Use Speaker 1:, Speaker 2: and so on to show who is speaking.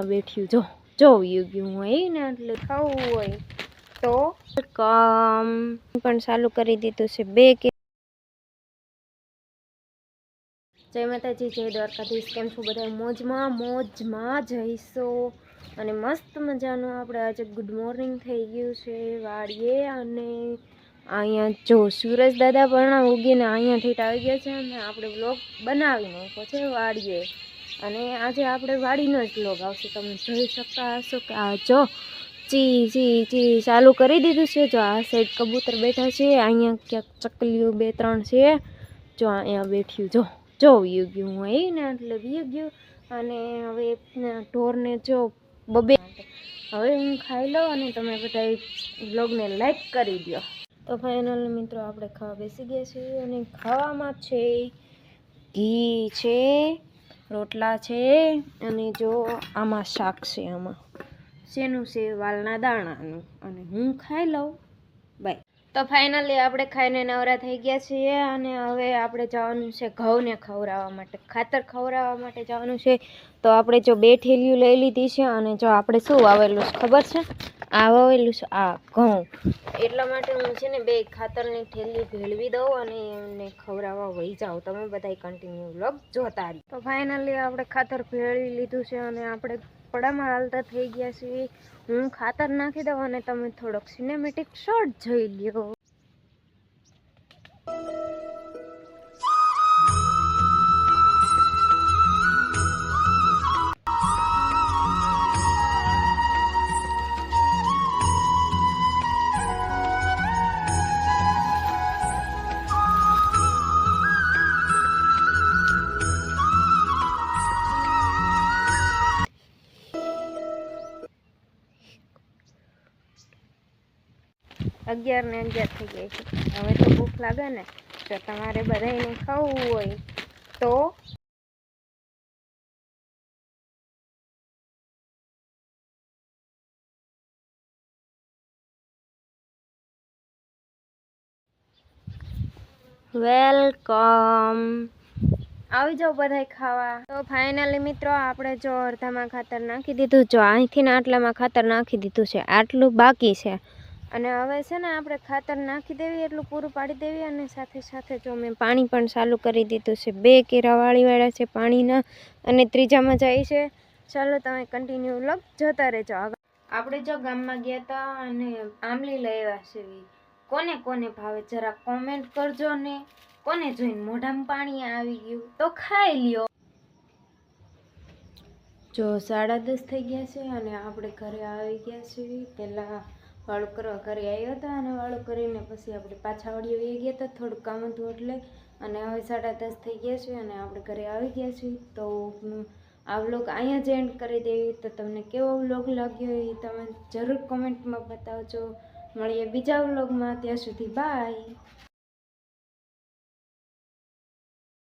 Speaker 1: અહીંયા બેઠ્યું જો જો ગયું હોય ને એટલે ખાવું હોય. તો કામ પણ ચાલુ કરી દીધું છે. બે કે જય માતાજી, જય દ્વારકાધીશ. કેમ છું બધા? મોજમાં મોજમાં જઈશો. અને મસ્ત મજાનું આપણે આજે ગુડ મોર્નિંગ થઈ ગયું છે. વાડીએ અને અહીંયા જો સુરજ દાદા પણ ઉગીને અહીંયા ઠીટ આવી ગયા છે અને આપણે બ્લોગ બનાવી નાખ્યો છે વાડીએ. અને આજે આપણે વાડીનો જ બ્લોગ આવશે. તમે જોઈ શકતા હશો કે આ જો ચી ચી ચી ચાલુ કરી દીધું છે. જો આ સાઈડ કબૂતર બેઠા છે. અહીંયા ક્યાંક ચકલીઓ બે, ત્રણ છે. જો અહીંયા બેઠ્યું. જો જો વી ગયું. હું ને એટલે વી ગયું. અને હવે ઢોરને જો બબે હવે હું ખાઈ લઉં અને તમે બધા બ્લોગને લાઈક કરી દો. તો ફાઇનલ મિત્રો આપણે ખાવા બેસી ગયા છીએ અને ખાવામાં છે ઘી છે. રોટલા છે અને જો આમાં શાક છે આમાં. શેનું છે? વાલના દાણાનું. અને હું ખાઈ લઉં. બાય તો ફાઇનલી આપણે ખાઈને નવરા થઈ ગયા છીએ અને હવે આપણે જવાનું છે ઘઉંને ખવડાવવા માટે, ખાતર ખવડાવવા માટે જવાનું છે. તો આપણે જો બે થેલીઓ લઈ લીધી છે અને જો આપણે શું વાવેલું છે ખબર છે? આ વાવેલું છે આ ઘઉં. એટલા માટે હું છે ને બે ખાતરની થેલી ભેળવી દઉં અને એમને ખવડાવવા વહી જાઓ. તમે બધા કન્ટિન્યુ વ્લોગ જોતા રહી. તો ફાઇનલી આપણે ખાતર ભેળવી લીધું છે અને આપણે પડામાં હાલતા થઈ ગયા છીએ. હું ખાતર નાખી દઉં અને તમે થોડોક સિનેમેટિક શોર્ટ જોઈ લ્યો. અગિયાર ને અગિયાર થઈ ગઈ છે. હવે તો ભૂખ લાગે ને જો તમારે બધાને ખાવું હોય તો વેલકમ. આવી જાઓ બધાય ખાવા. તો ફાઇનલી મિત્રો, આપણે જો અડધામાં ખાતર નાખી દીધું. જો અહીંથી આટલામાં ખાતર નાખી દીધું છે. આટલું બાકી છે. અને હવે છે ને આપણે ખાતર નાખી દેવી, એટલું પૂરું પાડી દેવી અને સાથે સાથે જો મેં પાણી પણ ચાલુ કરી દીધું છે. બે કેરાવાળીવાળા છે પાણીના અને ત્રીજામાં જાય છે. ચાલો તમે કન્ટિન્યુ લગ જતા રહેજો. આગળ આપણે જો ગામમાં ગયા હતા અને આંબલી લઈ આવ્યા છે. કોને કોને ભાવે જરા કોમેન્ટ કરજો ને. કોને જોઈને મોઢામાં પાણી આવી ગયું તો ખાઈ લ્યો. જો સાડા દસ થઈ ગયા છે અને આપણે ઘરે આવી ગયા છીએ. પહેલાં વાળું કરવા ઘરે આવ્યા હતા અને વાળું કરીને પછી આપણે પાછા વળી આવી ગયા હતા થોડું કામ હતું એટલે. અને હવે સાડા દસ થઈ ગયા છે અને આપણે ઘરે આવી ગયા છીએ. તો આ વ્લોગ અહીંયા જ એન્ડ કરી દેવી. તો તમને કેવો વ્લોગ લાગ્યો એ તમે જરૂર કોમેન્ટમાં બતાવજો. મળીએ બીજા વ્લોગમાં. ત્યાં સુધી બાય